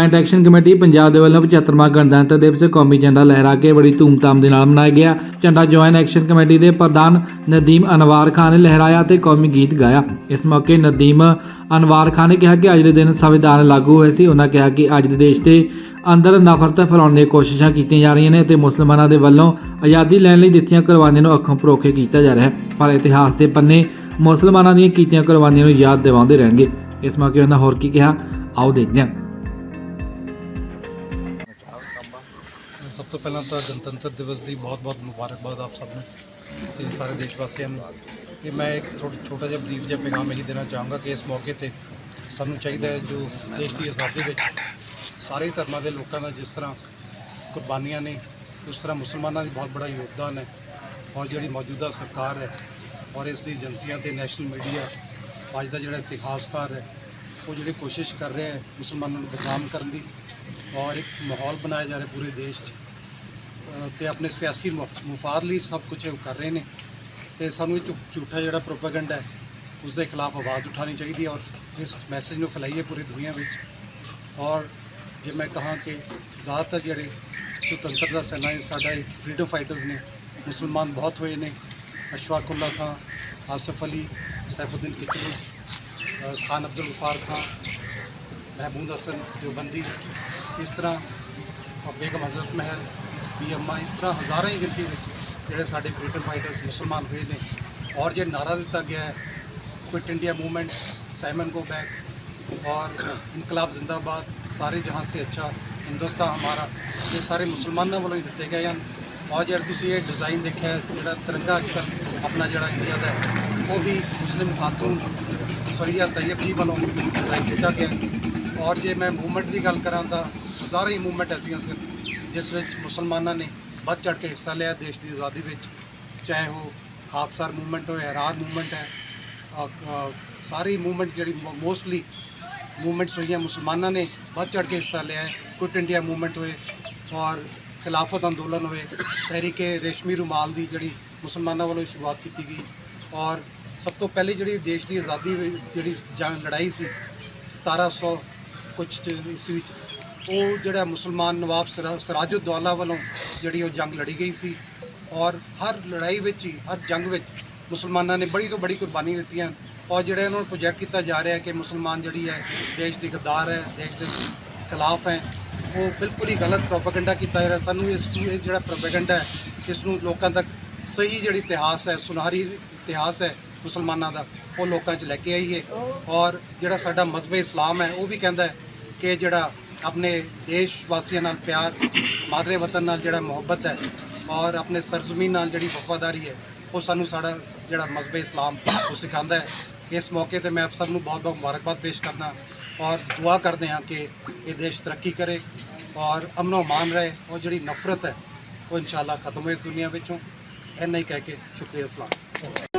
Joint action committee Punjab ਦੇ ਵੱਲੋਂ 75ਵਾਂ ਗਣਤੰਤਰ ਦਿਵਸ ਕੌਮੀ ਝੰਡਾ ਲਹਿਰਾ ਕੇ ਬੜੀ ਧੂਮਧਾਮ ਦੇ ਨਾਲ ਮਨਾਇਆ ਗਿਆ। ਝੰਡਾ ਜੁਆਇੰਟ ਐਕਸ਼ਨ ਕਮੇਟੀ ਦੇ ਪ੍ਰਧਾਨ ਨਦੀਮ ਅਨਵਾਰ ਖਾਨ ਨੇ ਲਹਿਰਾਇਆ ਤੇ ਕੌਮੀ ਗੀਤ ਗਾਇਆ। ਇਸ ਮੌਕੇ ਨਦੀਮ ਅਨਵਾਰ ਖਾਨ ਨੇ ਕਿਹਾ ਕਿ ਅੱਜ ਦੇ ਦਿਨ ਸੰਵਿਧਾਨ ਲਾਗੂ ਹੋਇਆ ਸੀ। ਉਹਨਾਂ ਕਿਹਾ ਕਿ ਅੱਜ ਦੇ ਦੇਸ਼ ਦੇ ਅੰਦਰ ਨਫ਼ਰਤ ਫੈਲਾਉਣ ਦੀਆਂ ਕੋਸ਼ਿਸ਼ਾਂ ਕੀਤੀਆਂ ਜਾ ਰਹੀਆਂ ਨੇ ਅਤੇ ਮੁਸਲਮਾਨਾਂ ਦੇ ਵੱਲੋਂ ਆਜ਼ਾਦੀ ਲੈਣ ਲਈ ਦਿੱਤੀਆਂ ਕੁਰਬਾਨੀਆਂ ਨੂੰ ਅੱਖੋਂ ਪਰੋਖੇ ਕੀਤਾ ਜਾ ਰਿਹਾ ਹੈ। ਪਰ ਇਤਿਹਾਸ ਦੇ ਪੰਨੇ ਮੁਸਲਮਾਨਾਂ ਦੀਆਂ ਕੀਤੀਆਂ ਕੁਰਬਾਨੀਆਂ ਨੂੰ ਯਾਦ ਦਿਵਾਉਂਦੇ ਰਹਿਣਗੇ। ਇਸ ਮੌਕੇ ਉਹਨਾਂ ਹੋਰ ਕੀ ਕਿਹਾ? ਆਓ ਦੇਖਦੇ ਹਾਂ। ਤੋਂ ਪਹਿਲਾਂ ਤਾਂ ਗਣਤੰਤਰ ਦਿਵਸ ਦੀ ਬਹੁਤ-ਬਹੁਤ ਮੁਬਾਰਕਬਾਦ ਆਪ ਸਭ ਨੂੰ ਤੇ ਸਾਰੇ ਦੇਸ਼ ਵਾਸੀਆਂ ਨੂੰ। ਕਿ ਮੈਂ ਇੱਕ ਥੋੜਾ ਛੋਟਾ ਜਿਹਾ ਬਰੀਫ ਜਿਹਾ ਪੈਗਾਮ ਇਹੀ ਦੇਣਾ ਚਾਹਾਂਗਾ ਕਿ ਇਸ ਮੌਕੇ ਤੇ ਸਾਨੂੰ ਚਾਹੀਦਾ ਹੈ ਜੋ ਦੇਸ਼ ਦੀ ਆਜ਼ਾਦੀ ਵਿੱਚ ਸਾਰੇ ਧਰਮਾਂ ਦੇ ਲੋਕਾਂ ਦਾ ਜਿਸ ਤਰ੍ਹਾਂ ਕੁਰਬਾਨੀਆਂ ਨੇ, ਉਸ ਤਰ੍ਹਾਂ ਮੁਸਲਮਾਨਾਂ ਦੀ ਬਹੁਤ ਬੜਾ ਯੋਗਦਾਨ ਹੈ, ਔਰ ਜਿਹੜੀ ਮੌਜੂਦਾ ਸਰਕਾਰ ਹੈ, ਔਰ ਇਸ ਦੀ ਏਜੰਸੀਆਂ ਤੇ ਨੈਸ਼ਨਲ ਮੀਡੀਆ ਅੱਜ ਦਾ ਜਿਹੜਾ ਇਤਿਹਾਸਕਾਰ ਹੈ, ਉਹ ਜਿਹੜੀ ਕੋਸ਼ਿਸ਼ ਕਰ ਰਿਹਾ ਹੈ ਮੁਸਲਮਾਨਾਂ ਨੂੰ ਬਦਨਾਮ ਕਰਨ ਦੀ, ਔਰ ਇੱਕ ਮਾਹੌਲ ਬਣਾਇਆ ਜਾ ਰਿਹਾ ਪੂਰੇ ਦੇਸ਼ 'ਚ। ਤੇ ਆਪਣੇ ਸਿਆਸੀ ਮੁਫਾਦ ਲਈ ਸਭ ਕੁਝ ਕਰ ਰਹੇ ਨੇ। ਤੇ ਸਾਨੂੰ ਇਹ ਝੂਠਾ ਜਿਹੜਾ ਪ੍ਰੋਪਾਗੈਂਡਾ ਹੈ ਉਸ ਦੇ ਖਿਲਾਫ ਆਵਾਜ਼ ਉਠਾਣੀ ਚਾਹੀਦੀ ਹੈ ਔਰ ਇਸ ਮੈਸੇਜ ਨੂੰ ਫੈਲਾਈਏ ਪੂਰੀ ਦੁਨੀਆ ਵਿੱਚ। ਔਰ ਜੇ ਮੈਂ ਕਹਾਂ ਕਿ ਜ਼ਿਆਦਾਤਰ ਜਿਹੜੇ ਸੁਤੰਤਰਤਾ ਸੈਨਾਨੀ ਸਾਡਾ ਫਰੀਡਮ ਫਾਈਟਰਸ ਨੇ, ਮੁਸਲਮਾਨ ਬਹੁਤ ਹੋਏ ਨੇ। ਅਸ਼ਵਾਕੁੱਲਾ ਖਾਨ ਆਸਫ ਅਲੀ, ਸੈਫੁਦੀਨ ਕਿਚਲੂ ਖਾਨ ਅਬਦੁਲ ਗਫਾਰ ਖਾਨ ਮਹਿਮੂਦ ਹਸਨ ਜੋ ਬੰਦੀ ਇਸ ਤਰ੍ਹਾਂ ਬੇਗਮ ਹਜ਼ਰਤ ਮਹਿਲ ਵੀ ਅੰਮਾ ਇਸ ਤਰ੍ਹਾਂ ਹਜ਼ਾਰਾਂ ਹੀ ਗਿਣਤੀ ਵਿੱਚ ਜਿਹੜੇ ਸਾਡੇ ਫਰੀडम ਫਾਈਟਰਸ ਮੁਸਲਮਾਨ ਹੋਏ ਨੇ ਔਰ ਜੇ ਨਾਰਾ ਦਿੱਤਾ ਗਿਆ ਹੈ quit India movement Simon go back ਔਰ ਇਨਕਲਾਬ ਜ਼ਿੰਦਾਬਾਦ, ਸਾਰੇ ਜਹਾਂ ਸੇ ਅੱਛਾ, ਹਿੰਦੁਸਤਾਨ ਹਮਾਰਾ, ਇਹ ਸਾਰੇ ਮੁਸਲਮਾਨਾਂ ਵੱਲੋਂ ਹੀ ਦਿੱਤੇ ਗਏ ਹਨ। ਔਰ ਜੇ ਤੁਸੀਂ ਇਹ ਡਿਜ਼ਾਈਨ ਦੇਖਿਆ, ਜਿਹੜਾ ਤਿਰੰਗਾ ਅੱਜ ਅੱਜਕੱਲ ਆਪਣਾ ਜਿਹੜਾ ਇੰਡੀਆ ਦਾ ਉਹ ਵੀ ਮੁਸਲਿਮ ਖਾਤੂਨ ਸਰੀਆ ਤੈਯਬ ਜੀ ਵੱਲੋਂ ਡਿਜ਼ਾਈਨ ਕੀਤਾ ਗਿਆ ਔਰ ਜੇ ਮੈਂ ਮੂਵਮੈਂਟ ਦੀ ਗੱਲ ਕਰਾਂ ਤਾਂ ਹਜ਼ਾਰਾਂ ਹੀ ਮੂਵਮੈਂਟ ਐਸੀਆਂ ਸਿਰਫ ਜਿਸ ਵਿੱਚ ਮੁਸਲਮਾਨਾਂ ਨੇ ਵੱਧ ਚੜ੍ਹ ਕੇ ਹਿੱਸਾ ਲਿਆ ਦੇਸ਼ ਦੀ ਆਜ਼ਾਦੀ ਵਿੱਚ। ਚਾਹੇ ਉਹ ਖਾਕਸਾਰ ਮੂਵਮੈਂਟ ਹੋਏ ਹਰਾਰ ਮੂਵਮੈਂਟ ਹੈ ਸਾਰੀ ਮੂਵਮੈਂਟ ਜਿਹੜੀ ਮੋਸਟਲੀ ਮੂਵਮੈਂਟਸ ਹੋਈਆਂ, ਮੁਸਲਮਾਨਾਂ ਨੇ ਵੱਧ ਚੜ੍ਹ ਕੇ ਹਿੱਸਾ ਲਿਆ ਹੈ। ਕੁਇਟ ਇੰਡੀਆ ਮੂਵਮੈਂਟ ਹੋਏ ਔਰ ਖਿਲਾਫਤ ਅੰਦੋਲਨ ਹੋਏ ਤਹਿਰੀਕੇ ਰੇਸ਼ਮੀ ਰੁਮਾਲ ਦੀ ਜਿਹੜੀ ਮੁਸਲਮਾਨਾਂ ਵੱਲੋਂ ਸ਼ੁਰੂਆਤ ਕੀਤੀ ਗਈ ਔਰ ਸਭ ਤੋਂ ਪਹਿਲੀ ਜਿਹੜੀ ਦੇਸ਼ ਦੀ ਆਜ਼ਾਦੀ ਜਿਹੜੀ ਜੰਗ ਲੜਾਈ ਸੀ 1700 ਕੁਛ ਚ ਈਸਵੀ ਵਿੱਚ ਉਹ ਜਿਹੜਾ ਮੁਸਲਮਾਨ ਨਵਾਬ ਸਿਰਾ- ਸਿਰਾਜੁੱਦੌਲਾ ਵੱਲੋਂ ਜਿਹੜੀ ਉਹ ਜੰਗ ਲੜੀ ਗਈ ਸੀ ਔਰ ਹਰ ਲੜਾਈ ਵਿੱਚ ਹੀ, ਹਰ ਜੰਗ ਵਿੱਚ ਮੁਸਲਮਾਨਾਂ ਨੇ ਬੜੀ ਤੋਂ ਬੜੀ ਕੁਰਬਾਨੀ ਦਿੱਤੀਆਂ ਔਰ ਜਿਹੜਾ ਉਹਨਾਂ ਨੂੰ ਪ੍ਰੋਜੈਕਟ ਕੀਤਾ ਜਾ ਰਿਹਾ ਹੈ ਕਿ ਮੁਸਲਮਾਨ ਜਿਹੜੀ ਹੈ ਦੇਸ਼ ਦੀ ਗੱਦਾਰ ਹੈ, ਦੇਸ਼ ਦੇ ਖਿਲਾਫ ਹੈ, ਉਹ ਬਿਲਕੁਲ ਹੀ ਗਲਤ ਪ੍ਰੋਪਗੈਂਡਾ ਕੀਤਾ ਜਾ ਰਿਹਾ। ਸਾਨੂੰ ਇਸ ਇਹ ਜਿਹੜਾ ਪ੍ਰੋਪਗੈਂਡਾ ਹੈ, ਇਸ ਨੂੰ ਲੋਕਾਂ ਤੱਕ ਸਹੀ ਜਿਹੜੀ ਇਤਿਹਾਸ ਹੈ, ਸੁਨਹਿਰੀ ਇਤਿਹਾਸ ਹੈ ਮੁਸਲਮਾਨਾਂ ਦਾ, ਉਹ ਲੋਕਾਂ 'ਚ ਲੈ ਕੇ ਆਈਏ ਔਰ ਜਿਹੜਾ ਸਾਡਾ ਮਜ਼ਹਬ ਇਸਲਾਮ ਹੈ, ਉਹ ਵੀ ਕਹਿੰਦਾ ਹੈ ਕਿ ਜਿਹੜਾ ਆਪਣੇ ਦੇਸ਼ ਵਾਸੀਆਂ ਨਾਲ ਪਿਆਰ, ਮਾਦਰੇ ਵਤਨ ਨਾਲ ਜਿਹੜਾ ਮੁਹੱਬਤ ਹੈ ਔਰ ਆਪਣੇ ਸਰਜ਼ਮੀਨ ਨਾਲ ਜਿਹੜੀ ਵਫਾਦਾਰੀ ਹੈ, ਉਹ ਸਾਨੂੰ ਸਾਡਾ ਜਿਹੜਾ ਮਜ਼ਹਬ ਇਸਲਾਮ ਉਹ ਸਿਖਾਉਂਦਾ ਹੈ। ਇਸ ਮੌਕੇ ਤੇ ਮੈਂ ਆਪ ਸਭ ਨੂੰ ਬਹੁਤ ਬਹੁਤ ਮੁਬਾਰਕਬਾਦ ਪੇਸ਼ ਕਰਨਾ ਔਰ ਦੁਆ ਕਰਦੇ ਹਾਂ ਕਿ ਇਹ ਦੇਸ਼ ਤਰੱਕੀ ਕਰੇ ਔਰ ਅਮਨੋ ਮਾਨ ਰਹੇ ਔਰ ਜਿਹੜੀ ਨਫ਼ਰਤ ਹੈ, ਉਹ ਇਨਸ਼ਾਅੱਲਾ ਖਤਮ ਹੋਏ ਇਸ ਦੁਨੀਆ ਵਿੱਚੋਂ। ਇੰਨਾ ਹੀ ਕਹਿ ਕੇ ਸ਼ੁਕਰੀਆ ਸਲਾਮ